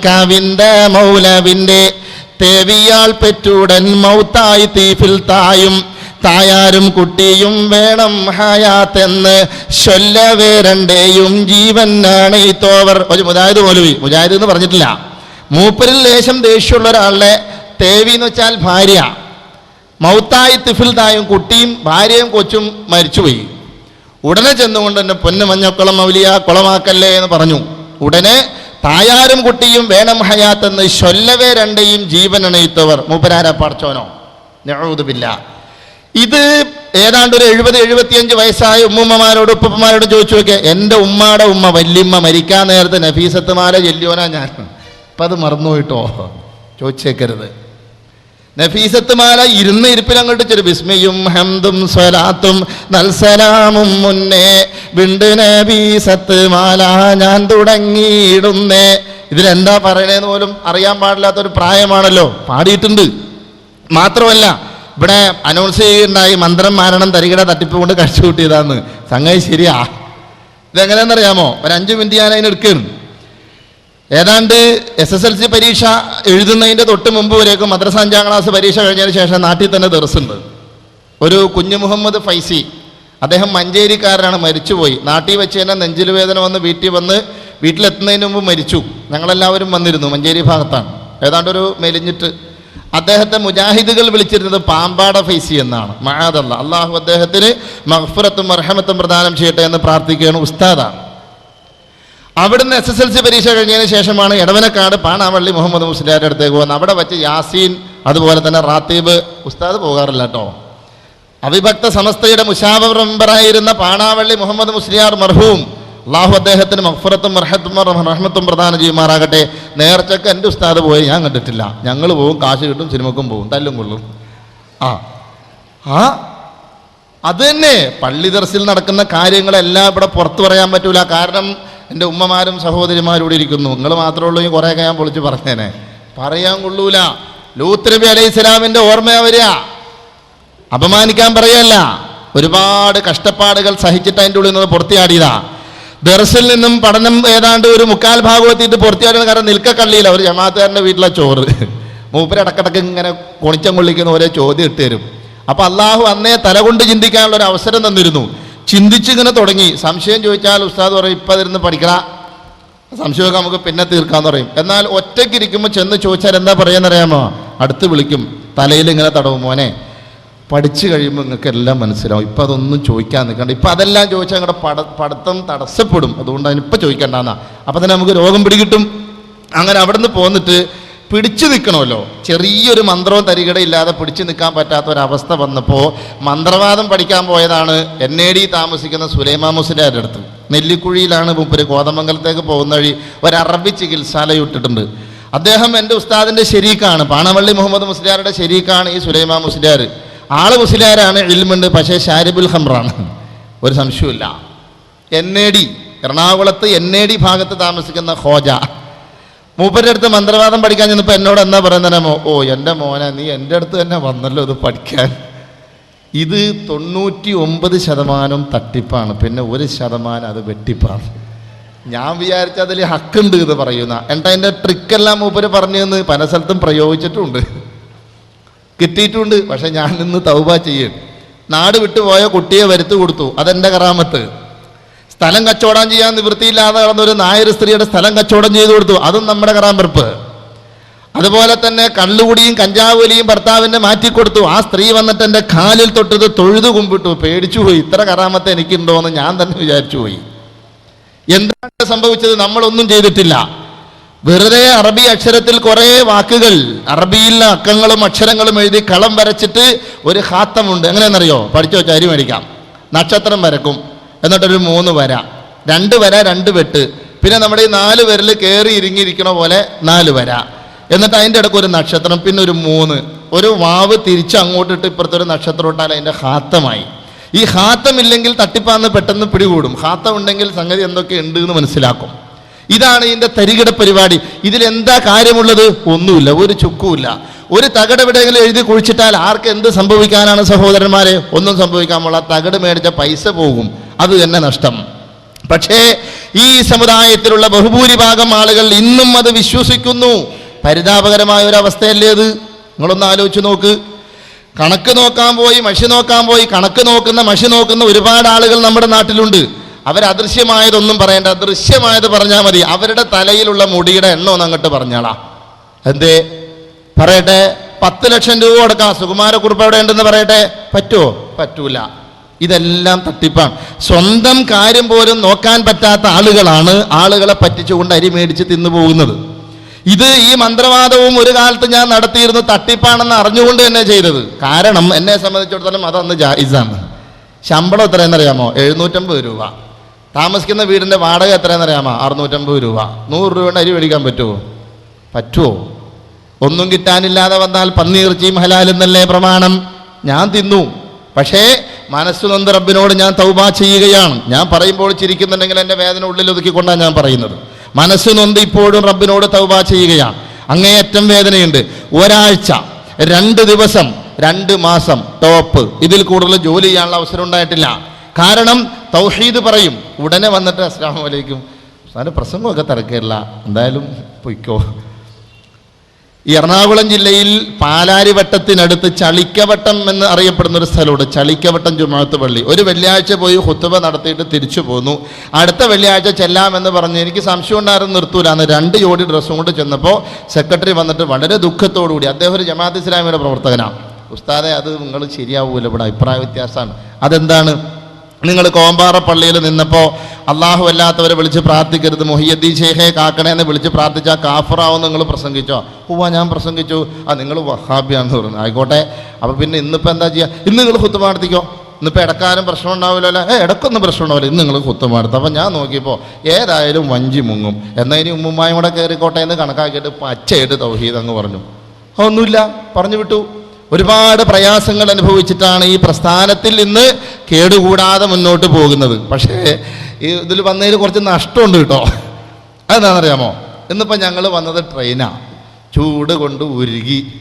മക്കാവിന്റെ മൗലവിന്റെ തേവിയാൾ പെറ്റുടൻ മൗത്തായി തീഫിൽ തായും. തായാരും കുട്ടിയും വേണം ഹയാത്തെന്ന് ചൊല്ലവേ രണ്ടേയും ജീവനാണ് ഈ തോവർ. ഒരു മുജാഹിദ് മൗലവി മുജാഹിദ് എന്ന് പറഞ്ഞിട്ടില്ല. മൂപ്പരിൽ ലേശം ദേഷ്യമുള്ള ഒരാളുടെ തേവി എന്ന് വെച്ചാൽ ഭാര്യ. മൗത്തായി തിഫിൽ തായും കുട്ടിയും ഭാര്യയും കൊച്ചും മരിച്ചുപോയി. ഉടനെ ചെന്നുകൊണ്ട് തന്നെ പൊന്നു മഞ്ഞക്കുളം മൗലിയ കുളമാക്കല്ലേ എന്ന് പറഞ്ഞു. ഉടനെ തായാരും കുട്ടിയും വേണം ഹയാത്തെന്ന് ശൊല്ലവേ രണ്ടെയും ജീവൻ അണയിത്തവർ മൂപ്പരാര പറച്ചോനോ ഞഴുതുമില്ല ഇത് ഏതാണ്ട് ഒരു എഴുപത് എഴുപത്തിയഞ്ച് വയസ്സായ ഉമ്മുമ്മമാരോട് ഉപ്പന്മാരോട് ചോദിച്ചു നോക്കെ എന്റെ ഉമ്മാടെ ഉമ്മ വല്യമ്മ മരിക്കാൻ നേരത്തെ നഫീസത്ത് മാല ചെല്ലിയോനാ ഞാൻ? അപ്പം അത് മറന്നുപോയിട്ടോ? ചോദിച്ചേക്കരുത്. നഫീസത്തുമാല ഇരുന്ന് ഇരിപ്പിൽ അങ്ങോട്ട് ചെറു ബിസ്മയും ഹംദും സ്വലാത്തും നൽസലാമും മുന്നേ. വിണ്ട് നബീസത്ത് മാല ഞാൻ തുടങ്ങിയിടുന്നേ. ഇതിലെന്താ പറയണേന്ന് പോലും അറിയാൻ പാടില്ലാത്ത ഒരു പ്രായമാണല്ലോ. പാടിയിട്ടുണ്ട്. മാത്രമല്ല ഇവിടെ അനൗൺസ് ചെയ്യുകയുണ്ടായി മന്ത്രം മാരണം തരികട തട്ടിപ്പ് കൊണ്ട് കഴിച്ചു കൂട്ടിയതാന്ന് സംഗതി ശരിയാ. ഇതെങ്ങനെയാണെന്നറിയാമോ? ഒരു അഞ്ച് മിനിറ്റ് ഞാൻ അതിന് എടുക്കുകയാണ്. ഏതാണ്ട് എസ് എസ് എൽ സി പരീക്ഷ എഴുതുന്നതിന്റെ തൊട്ട് മുമ്പ് വരേക്കും മദ്രസ അഞ്ചാം ക്ലാസ് പരീക്ഷ കഴിഞ്ഞതിന് ശേഷം നാട്ടിൽ തന്നെ ദർസുണ്ട്. ഒരു കുഞ്ഞു മുഹമ്മദ് ഫൈസി അദ്ദേഹം മഞ്ചേരിക്കാരനാണ് മരിച്ചുപോയി. നാട്ടിൽ വെച്ച് തന്നെ നെഞ്ചിൽ വേദന വന്ന് വീട്ടിൽ വന്ന് വീട്ടിലെത്തുന്നതിന് മുമ്പ് മരിച്ചു. ഞങ്ങളെല്ലാവരും വന്നിരുന്നു മഞ്ചേരി ഭാഗത്താണ്. ഏതാണ്ട് ഒരു മെലിഞ്ഞിട്ട്. അദ്ദേഹത്തെ മുജാഹിദുകൾ വിളിച്ചിരുന്നത് പാമ്പാട ഫൈസി എന്നാണ്. മഹാദല്ല. അള്ളാഹു അദ്ദേഹത്തിന് മഹ്ഫുറത്തും മർഹമത്തും പ്രദാനം ചെയ്യട്ടെ എന്ന് പ്രാർത്ഥിക്കുകയാണ് ഉസ്താദാണ്. അവിടുന്ന് എസ് എസ് എൽ സി പരീക്ഷ കഴിഞ്ഞതിന് ശേഷമാണ് ഇടവനക്കാട് പാണാവള്ളി മുഹമ്മദ് മുസ്ലിയാരുടെ അടുത്തേക്ക് പോകുന്നത്. അവിടെ വെച്ച് യാസീൻ അതുപോലെ തന്നെ റാത്തീബ് ഉസ്താദ് പോകാറില്ല കേട്ടോ. അവിഭക്ത സമസ്തയുടെ മുഷാബ് മെമ്പറായിരുന്ന പാണാവള്ളി മുഹമ്മദ് മുസ്ലിയാർ മർഹൂം അള്ളാഹു അദ്ദേഹത്തിന് മഹ്ഫറത്തും മർഹത്തും റഹ്മത്തും പ്രധാന ചെയ്യുമാറാകട്ടെ. നേർച്ചക്ക് എന്റെ ഉസ്താദ് പോയി ഞാൻ കണ്ടിട്ടില്ല. ഞങ്ങൾ പോവും കാശ് കിട്ടും സിനിമക്കും പോവും തല്ലും കൊള്ളും. ആ ആ അത് തന്നെ. പള്ളി ദർസിൽ നടക്കുന്ന കാര്യങ്ങളെല്ലാം ഇവിടെ പുറത്തു പറയാൻ പറ്റൂല. കാരണം എന്റെ ഉമ്മമാരും സഹോദരിമാരും ഇരിക്കുന്നു. നിങ്ങൾ മാത്രമേ ഉള്ളൂ ഈ കുറേയൊക്കെ ഞാൻ പൊളിച്ച് പറഞ്ഞേനെ. പറയാൻ കൊള്ളൂല. ലൂത്ത് നബി അലൈഹി സ്വലാമിന്റെ ഓർമ്മയാ വരിക. അപമാനിക്കാൻ പറയല്ല ഒരുപാട് കഷ്ടപ്പാടുകൾ സഹിച്ചിട്ട് അതിന്റെ ഉള്ളിൽ നിന്ന് പുറത്തിയാടിയതാ ദർസിൽ നിന്നും പഠനം ഏതാണ്ട് ഒരു മുക്കാൽ ഭാഗം എത്തിയിട്ട് പുറത്തിയാടുന്ന കാരണം നിൽക്കക്കള്ളിയില്ല. ഒരു ജമാഅത്തുകാരന്റെ വീട്ടിലെ ചോറ്. മൂപ്പര് ഇടക്കിടക്ക് ഇങ്ങനെ കൊണിച്ചം കൊള്ളിക്കുന്ന ഓരോ ചോദ്യം ഇട്ട് തരും. അപ്പോൾ അള്ളാഹു അന്നേ തലകൊണ്ട് ചിന്തിക്കാനുള്ള ഒരു അവസരം തന്നിരുന്നു. ചിന്തിച്ചിങ്ങനെ തുടങ്ങി. സംശയം ചോദിച്ചാൽ ഉസ്താദ് പറയും ഇപ്പം അതിരുന്ന് പഠിക്കണ സംശയമൊക്കെ നമുക്ക് പിന്നെ തീർക്കാന്ന് പറയും. എന്നാൽ ഒറ്റയ്ക്ക് ഇരിക്കുമ്പോൾ ചെന്ന് ചോദിച്ചാൽ എന്താ പറയാന്നറിയാമോ? അടുത്ത് വിളിക്കും തലയിൽ ഇങ്ങനെ തടവും മോനെ. പഠിച്ചു കഴിയുമ്പോൾ നിങ്ങൾക്ക് എല്ലാം മനസ്സിലാവും. ഇപ്പം അതൊന്നും ചോദിക്കാൻ നിൽക്കണ്ട. ഇപ്പം അതെല്ലാം ചോദിച്ചാൽ നിങ്ങളുടെ പട പഠിത്തം തടസ്സപ്പെടും. അതുകൊണ്ട് അതിനിപ്പോൾ ചോദിക്കണ്ടെന്നാ. അപ്പം തന്നെ നമുക്ക് രോഗം പിടികിട്ടും. അങ്ങനെ അവിടെ നിന്ന് പോന്നിട്ട് പിടിച്ചു നിൽക്കണമല്ലോ. ചെറിയൊരു മന്ത്രവും തരികടയില്ലാതെ പിടിച്ചു നിൽക്കാൻ പറ്റാത്ത ഒരവസ്ഥ വന്നപ്പോൾ മന്ത്രവാദം പഠിക്കാൻ പോയതാണ് എൻ എ ഡി താമസിക്കുന്ന സുലൈമാ മുസ്ലിയാരുടെ അടുത്ത്. നെല്ലിക്കുഴിയിലാണ് മുപ്പര് കോതമംഗലത്തേക്ക് പോകുന്ന വഴി ഒരു അറബി ചികിത്സാലയം ഇട്ടിട്ടുണ്ട്. അദ്ദേഹം എന്റെ ഉസ്താദിന്റെ ശരീക്കാണ് പാണവള്ളി മുഹമ്മദ് മുസ്ലിയാരുടെ ശരീക്കാണ് ഈ സുലൈമാ മുസ്ലിയാർ ആൾ മുസ്ലിയാരാണ് ഇൽമുണ്ട് പക്ഷേ ഷാരിബുൽ ഹംറാണ് ഒരു സംശയമില്ല എൻ എ ഡി എറണാകുളത്ത് എൻ എ ഡി ഭാഗത്ത് താമസിക്കുന്ന ഹോജ മൂപ്പരുടെ അടുത്ത് മന്ത്രവാദം പഠിക്കാൻ ചെന്നപ്പോൾ എന്നോട് എന്താ പറയുന്നത് ഓ എന്റെ മോനെ നീ എന്റെ അടുത്ത് തന്നെ വന്നല്ലോ ഇത് പഠിക്കാൻ. ഇത് തൊണ്ണൂറ്റി ഒമ്പത് ശതമാനം തട്ടിപ്പാണ്. പിന്നെ ഒരു ശതമാനം അത് വെട്ടിപ്പാണ്. ഞാൻ വിചാരിച്ച അതിൽ ഹക്കുണ്ട് ഇത് പറയുന്ന. എന്നിട്ട് അതിന്റെ ട്രിക്കെല്ലാം മൂപ്പര് പറഞ്ഞു എന്ന് പല സ്ഥലത്തും പ്രയോഗിച്ചിട്ടുണ്ട്. കിട്ടിയിട്ടുണ്ട്. പക്ഷെ ഞാൻ ഇന്ന് തൗബ ചെയ്യും. നാട് വിട്ടുപോയ കുട്ടിയെ വരുത്തു കൊടുത്തു. അതെന്റെ കറാമത്ത്. സ്ഥലം കച്ചവടം ചെയ്യാൻ നിവൃത്തിയില്ലാതെ നടന്ന ഒരു നായർ സ്ത്രീയുടെ സ്ഥലം കച്ചവടം ചെയ്തു കൊടുത്തു. അതും നമ്മുടെ കറാമ്പറപ്പ് അതുപോലെ തന്നെ കള്ളുകുടിയും കഞ്ചാവുലിയും ഭർത്താവിനെ മാറ്റിക്കൊടുത്തു. ആ സ്ത്രീ വന്നിട്ട് എന്റെ കാലിൽ തൊട്ടത് തൊഴുതു കുമ്പിട്ടു. പേടിച്ചു പോയി. ഇത്ര കറാമത്ത് എനിക്കുണ്ടോ എന്ന് ഞാൻ തന്നെ വിചാരിച്ചു പോയി. എന്താണ് സംഭവിച്ചത്? നമ്മളൊന്നും ചെയ്തിട്ടില്ല. വെറുതെ അറബി അക്ഷരത്തിൽ കുറേ വാക്കുകൾ അറബിയിലെ അക്കങ്ങളും അക്ഷരങ്ങളും എഴുതി കളം വരച്ചിട്ട് ഒരു ഹാത്തമുണ്ട് എങ്ങനെയെന്നറിയോ പഠിച്ചു? അരി മേടിക്കാം. നക്ഷത്രം വരക്കും. എന്നിട്ടൊരു മൂന്ന് വര. രണ്ട് വര രണ്ട് വെട്ട്. പിന്നെ നമ്മുടെ ഈ നാല് വരൽ കയറി ഇരിങ്ങിയിരിക്കണ പോലെ നാല് വര. എന്നിട്ട് അതിന്റെ ഇടയ്ക്ക് ഒരു നക്ഷത്രം പിന്നെ ഒരു മൂന്ന്. ഒരു വാവ് തിരിച്ച് അങ്ങോട്ടിട്ട് ഇപ്പുറത്തൊരു നക്ഷത്രം ഇട്ടാൽ അതിന്റെ ഹാത്തമായി. ഈ ഹാത്തം ഇല്ലെങ്കിൽ തട്ടിപ്പാന്ന് പെട്ടെന്ന് പിടികൂടും. ഹാത്തം ഉണ്ടെങ്കിൽ സംഗതി എന്തൊക്കെ ഉണ്ട് എന്ന് മനസ്സിലാക്കും. ഇതാണ് ഇതിന്റെ തരികിട പരിപാടി. ഇതിൽ എന്താ കാര്യമുള്ളത്? ഒന്നുമില്ല ഒരു ചുക്കുമില്ല. ഒരു തകട് എവിടെയെങ്കിലും എഴുതി കുഴിച്ചിട്ടാൽ ആർക്ക് എന്ത് സംഭവിക്കാനാണ് സഹോദരന്മാരെ? ഒന്നും സംഭവിക്കാൻ പോള തകട് മേടിച്ച പൈസ പോകും. അത് തന്നെ നഷ്ടം. പക്ഷേ ഈ സമുദായത്തിലുള്ള ബഹുഭൂരിഭാഗം ആളുകൾ ഇന്നും അത് വിശ്വസിക്കുന്നു. പരിതാപകരമായ ഒരു അവസ്ഥയല്ലേ അത്? നിങ്ങളൊന്ന് ആലോചിച്ച് നോക്ക്. കണക്ക് നോക്കാൻ പോയി മഷി നോക്കാൻ പോയി കണക്ക് നോക്കുന്ന മഷി നോക്കുന്ന ഒരുപാട് ആളുകൾ നമ്മുടെ നാട്ടിലുണ്ട്. അവർ അദൃശ്യമായതൊന്നും പറയേണ്ട. ദൃശ്യമായത് പറഞ്ഞാൽ മതി. അവരുടെ തലയിലുള്ള മുടിയുടെ എണ്ണം ഒന്ന് അങ്ങോട്ട് പറഞ്ഞാളാ. എന്തേ? പറയട്ടെ. പത്ത് ലക്ഷം രൂപ കൊടുക്കാം. സുകുമാരക്കുറിപ്പ് എവിടെ ഉണ്ടെന്ന് പറയട്ടെ. പറ്റുമോ പറ്റൂല. ഇതെല്ലാം തട്ടിപ്പാണ് സ്വന്തം കാര്യം പോലും നോക്കാൻ പറ്റാത്ത ആളുകളാണ് ആളുകളെ പറ്റിച്ചുകൊണ്ട് അരി മേടിച്ച് തിന്നു പോകുന്നത്. ഇത് ഈ മന്ത്രവാദവും ഒരു കാലത്ത് ഞാൻ നടത്തിയിരുന്നു തട്ടിപ്പാണെന്ന് അറിഞ്ഞുകൊണ്ട് തന്നെ ചെയ്തത്. കാരണം എന്നെ സംബന്ധിച്ചിടത്തോളം അതന്ന് ജായിസാണ്. ശമ്പളം എത്രയെന്നറിയാമോ? എഴുന്നൂറ്റമ്പത് രൂപ. താമസിക്കുന്ന വീടിന്റെ വാടക എത്രയെന്നറിയാമോ? അറുന്നൂറ്റമ്പത് രൂപ. നൂറ് രൂപയുടെ അരി മേടിക്കാൻ പറ്റുമോ പറ്റുമോ ഒന്നും കിട്ടാനില്ലാതെ വന്നാൽ പന്നീർച്ചയും ഹലാലെന്നല്ലേ പ്രമാണം? ഞാൻ തിന്നു. പക്ഷേ മനസ്സു നൊന്ത് റബ്ബിനോട് ഞാൻ തൗബ ചെയ്യുകയാണ്. ഞാൻ പറയുമ്പോൾ ചിരിക്കുന്നുണ്ടെങ്കിൽ എന്റെ വേദന ഉള്ളിൽ ഒതുക്കിക്കൊണ്ടാണ് ഞാൻ പറയുന്നത്. മനസ്സു നൊന്ത് ഇപ്പോഴും റബ്ബിനോട് തൗബ ചെയ്യുകയാണ്. അങ്ങേയറ്റം വേദനയുണ്ട്. ഒരാഴ്ച രണ്ട് ദിവസം രണ്ട് മാസം ടോപ്പ്. ഇതിൽ കൂടുതൽ ജോലി ചെയ്യാനുള്ള അവസരം ഉണ്ടായിട്ടില്ല. കാരണം തൗഹീദ് പറയും ഉടനെ വന്നിട്ട് അസ്സാം വലൈക്കും സാറ് പ്രസംഗമൊക്കെ തിരക്കില്ല എന്തായാലും പൊയ്ക്കോ. എറണാകുളം ജില്ലയിൽ പാലാരിവട്ടത്തിനടുത്ത് ചളിക്കവട്ടം എന്ന് അറിയപ്പെടുന്ന ഒരു സ്ഥലമുണ്ട്. ചളിക്കവട്ടം ചുമത്ത് പള്ളി. ഒരു വെള്ളിയാഴ്ച പോയി ഹുത്തുബ നടത്തിയിട്ട് തിരിച്ചു പോന്നു. അടുത്ത വെള്ളിയാഴ്ച ചെല്ലാമെന്ന് പറഞ്ഞ് എനിക്ക് സംശയം ഉണ്ടായിരുന്നു നിർത്തൂല. അന്ന് രണ്ട് ജോഡി ഡ്രസ്സും കൊണ്ട് ചെന്നപ്പോൾ സെക്രട്ടറി വന്നിട്ട് വളരെ ദുഃഖത്തോടു കൂടി അദ്ദേഹം ഒരു ജമാഅത്ത് ഇസ്ലാമിയുടെ പ്രവർത്തകനാണ് ഉസ്താദെ അത് നിങ്ങൾ ശരിയാവൂല. ഇവിടെ അഭിപ്രായ വ്യത്യാസമാണ്. അതെന്താണ്? നിങ്ങൾ കോമ്പാറ പള്ളിയിൽ നിന്നപ്പോൾ അള്ളാഹു അല്ലാത്തവരെ വിളിച്ച് പ്രാർത്ഥിക്കരുത് മൊഹിയദ്ദീൻ ഷേഖെ കാക്കണേ എന്ന് വിളിച്ച് പ്രാർത്ഥിച്ചാൽ കാഫറാവും നിങ്ങൾ പ്രസംഗിച്ചോ? ഉവ്വ ഞാൻ പ്രസംഗിച്ചു. ആ നിങ്ങൾ വഹാബിയാന്ന് പറഞ്ഞു. ആയിക്കോട്ടെ. അപ്പോൾ പിന്നെ ഇന്നിപ്പോൾ എന്താ ചെയ്യുക ഇന്ന് നിങ്ങൾ കുത്തുമ നടത്തിക്കോ? ഇന്നിപ്പോൾ ഇടക്കാരും പ്രശ്നം ഉണ്ടാവില്ലല്ലോ. ഏ ഇടക്കൊന്നും പ്രശ്നം ഉണ്ടാവില്ല. ഇന്ന് നിങ്ങൾ കുത്തുമാർത്തു അപ്പം ഞാൻ നോക്കിയപ്പോൾ ഏതായാലും വഞ്ചി മുങ്ങും. എന്നാൽ ഇനി ഉമ്മുമായും കൂടെ കയറിക്കോട്ടെ എന്ന് കണക്കാക്കിയിട്ട് പച്ചയായിട്ട് തൗഹീദ് അങ്ങ് പറഞ്ഞു. ഒന്നുമില്ല പറഞ്ഞു വിട്ടു. ഒരുപാട് പ്രയാസങ്ങൾ അനുഭവിച്ചിട്ടാണ് ഈ പ്രസ്ഥാനത്തിൽ നിന്ന് കേടുകൂടാതെ മുന്നോട്ട് പോകുന്നത്. പക്ഷേ ഇതിൽ വന്നതിൽ കുറച്ച് നഷ്ടമുണ്ട് കേട്ടോ. അതെന്താണെന്നറിയാമോ? ഇന്നിപ്പോൾ ഞങ്ങൾ വന്നത് ട്രെയിനാണ് ചൂട് കൊണ്ട് ഉരുകി.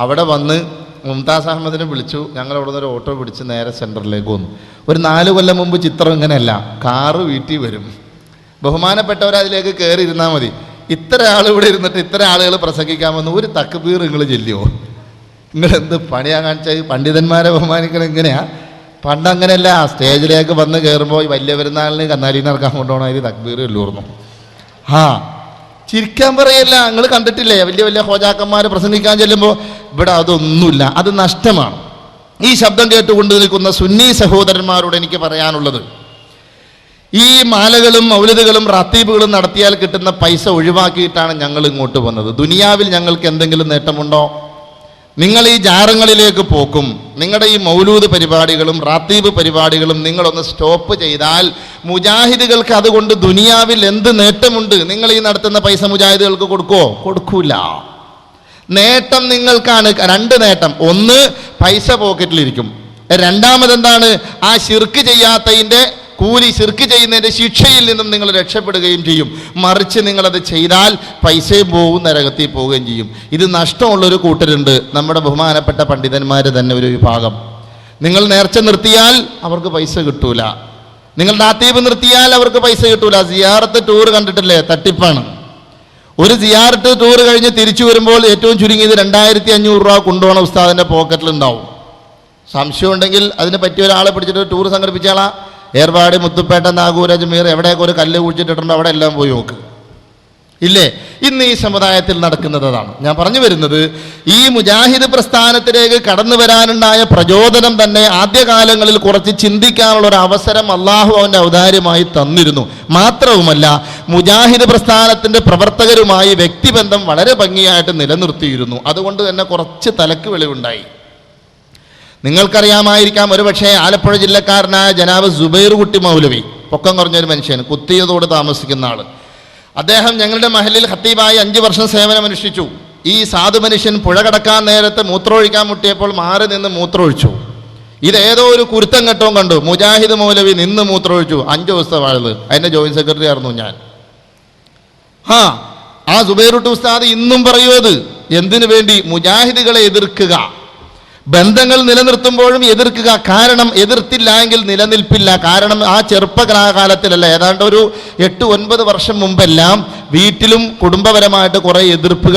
അവിടെ വന്ന് മുംതാസ് അഹമ്മദിനെ വിളിച്ചു. ഞങ്ങൾ അവിടെ നിന്ന് ഒരു ഓട്ടോ പിടിച്ച് നേരെ സെന്ററിലേക്ക് വന്നു. ഒരു നാല് കൊല്ലം മുമ്പ് ചിത്രം ഇങ്ങനെയല്ല. കാറ് വീട്ടിൽ വരും. ബഹുമാനപ്പെട്ടവർ അതിലേക്ക് കയറി ഇരുന്നാൽ മതി. ഇത്ര ആൾ ഇവിടെ ഇരുന്നിട്ട് ഇത്ര ആളുകൾ പ്രസംഗിക്കാമെന്ന് ഒരു തക്കുപീർ നിങ്ങൾ ചെല്ലുമോ നിങ്ങൾ എന്ത് പണിയാ കാണിച്ചാൽ പണ്ഡിതന്മാരെ ബഹുമാനിക്കണം ഇങ്ങനെയാ? പണ്ട് അങ്ങനെയല്ല സ്റ്റേജിലേക്ക് വന്ന് കയറുമ്പോൾ വലിയ പെരുന്നാളിന് കന്നാലി നടക്കാൻ അതിൽ തക്ബീർ വല്ലൂർന്നു ആ ചിരിക്കാൻ പറയല്ല നിങ്ങൾ കണ്ടിട്ടില്ലേ? വലിയ വലിയ ഹോജാക്കന്മാർ പ്രസംഗിക്കാൻ ചെല്ലുമ്പോൾ ഇവിടെ അതൊന്നുമില്ല അത് നഷ്ടമാണ്. ഈ ശബ്ദം കേട്ടുകൊണ്ട് നിൽക്കുന്ന സുന്നി സഹോദരന്മാരോട് എനിക്ക് പറയാനുള്ളത് ഈ മാലകളും മൗലിദുകളും റാത്തീബുകളും നടത്തിയാൽ കിട്ടുന്ന പൈസ ഒഴിവാക്കിയിട്ടാണ് ഞങ്ങൾ ഇങ്ങോട്ട് വന്നത്. ദുനിയാവിൽ ഞങ്ങൾക്ക് എന്തെങ്കിലും നേട്ടമുണ്ടോ? നിങ്ങൾ ഈ ജാറങ്ങളിലേക്ക് പോക്കും. നിങ്ങളുടെ ഈ മൗലൂദ് പരിപാടികളും റാത്തീബ് പരിപാടികളും നിങ്ങളൊന്ന് സ്റ്റോപ്പ് ചെയ്താൽ മുജാഹിദുകൾക്ക് അതുകൊണ്ട് ദുനിയാവിൽ എന്ത് നേട്ടമുണ്ട്? നിങ്ങൾ ഈ നടത്തുന്ന പൈസ മുജാഹിദുകൾക്ക് കൊടുക്കുമോ കൊടുക്കൂല. നേട്ടം നിങ്ങൾക്കാണ് രണ്ട് നേട്ടം. ഒന്ന് പൈസ പോക്കറ്റിലിരിക്കും. രണ്ടാമതെന്താണ്? ആ ശിർക്ക് ചെയ്യാത്തതിന്റെ കൂലി ശിർക്ക് ചെയ്യുന്നതിന്റെ ശിക്ഷയിൽ നിന്നും നിങ്ങൾ രക്ഷപ്പെടുകയും ചെയ്യും. മറിച്ച് നിങ്ങളത് ചെയ്താൽ പൈസയും പോകും നരകത്തിൽ പോവുകയും ചെയ്യും. ഇത് നഷ്ടമുള്ളൊരു കൂട്ടരുണ്ട്. നമ്മുടെ ബഹുമാനപ്പെട്ട പണ്ഡിതന്മാർ തന്നെ ഒരു വിഭാഗം. നിങ്ങൾ നേർച്ച നിർത്തിയാൽ അവർക്ക് പൈസ കിട്ടൂല. നിങ്ങൾ ദാത്തീപ് നിർത്തിയാൽ അവർക്ക് പൈസ കിട്ടൂല. സിയാറത്ത് ടൂർ കണ്ടിട്ടില്ലേ? തട്ടിപ്പാണ്. ഒരു സിയാറത്ത് ടൂർ കഴിഞ്ഞ് തിരിച്ചു വരുമ്പോൾ ഏറ്റവും ചുരുങ്ങിയത് രണ്ടായിരത്തി അഞ്ഞൂറ് രൂപ കൊണ്ടുപോകണം ഉസ്താദിന്റെ പോക്കറ്റിലുണ്ടാവും സംശയം ഉണ്ടെങ്കിൽ അതിന് പറ്റിയ ഒരാളെ പിടിച്ചിട്ട് ടൂർ സംഘടിപ്പിച്ചാളാ ഏർവാടി മുത്തുപ്പേട്ട നാഗൂർ അജ്മീർ എവിടെയൊക്കെ ഒരു കല്ല് കുഴിച്ചിട്ടുണ്ടോ അവിടെ എല്ലാം പോയി നോക്ക്. ഇല്ലേ? ഇന്ന് ഈ സമുദായത്തിൽ നടക്കുന്നത് അതാണ്. ഞാൻ പറഞ്ഞു വരുന്നത് ഈ മുജാഹിദ് പ്രസ്ഥാനത്തിലേക്ക് കടന്നു വരാനുണ്ടായ പ്രചോദനം തന്നെ ആദ്യകാലങ്ങളിൽ കുറച്ച് ചിന്തിക്കാനുള്ള ഒരു അവസരം അള്ളാഹു അവന്റെ ഔദാര്യമായി തന്നിരുന്നു. മാത്രവുമല്ല മുജാഹിദ് പ്രസ്ഥാനത്തിന്റെ പ്രവർത്തകരുമായി വ്യക്തിബന്ധം വളരെ ഭംഗിയായിട്ട് നിലനിർത്തിയിരുന്നു. അതുകൊണ്ട് തന്നെ കുറച്ച് തലക്ക് വെളിവുണ്ടായി. നിങ്ങൾക്കറിയാമായിരിക്കാം ഒരുപക്ഷേ ആലപ്പുഴ ജില്ലക്കാരനായ ജനാബ് സുബൈർ കുട്ടി മൗലവി. പൊക്കം കുറഞ്ഞൊരു മനുഷ്യൻ കുത്തിയതോട് താമസിക്കുന്ന ആൾ അദ്ദേഹം ഞങ്ങളുടെ മഹലിൽ ഹത്തീബായി അഞ്ച് വർഷം സേവനമനുഷ്ഠിച്ചു. ഈ സാധു മനുഷ്യൻ പുഴ കടക്കാൻ നേരത്ത് മൂത്രമൊഴിക്കാൻ മുട്ടിയപ്പോൾ മാറി നിന്ന് മൂത്രമൊഴിച്ചു. ഇതേതോ ഒരു കുരുത്തം കെട്ടവും കണ്ടു. മുജാഹിദ് മൗലവി നിന്ന് മൂത്രമൊഴിച്ചു. അഞ്ച് ദിവസത്തെ വാഴത് അതിന്റെ ജോയിന്റ് സെക്രട്ടറി ആയിരുന്നു ഞാൻ. ആ ആ സുബൈറുട്ട് ഉസ്താദ് ഇന്നും പറയൂ അത്. എന്തിനു വേണ്ടി? മുജാഹിദുകളെ എതിർക്കുക. ബന്ധങ്ങൾ നിലനിർത്തുമ്പോഴും എതിർക്കുക. കാരണം എതിർത്തില്ല എങ്കിൽ നിലനിൽപ്പില്ല. കാരണം ആ ചെറുപ്പകാലത്തിലല്ല ഏതാണ്ട് ഒരു എട്ട് ഒൻപത് വർഷം മുമ്പെല്ലാം വീട്ടിലും കുടുംബപരമായിട്ട് കുറേ എതിർപ്പുകൾ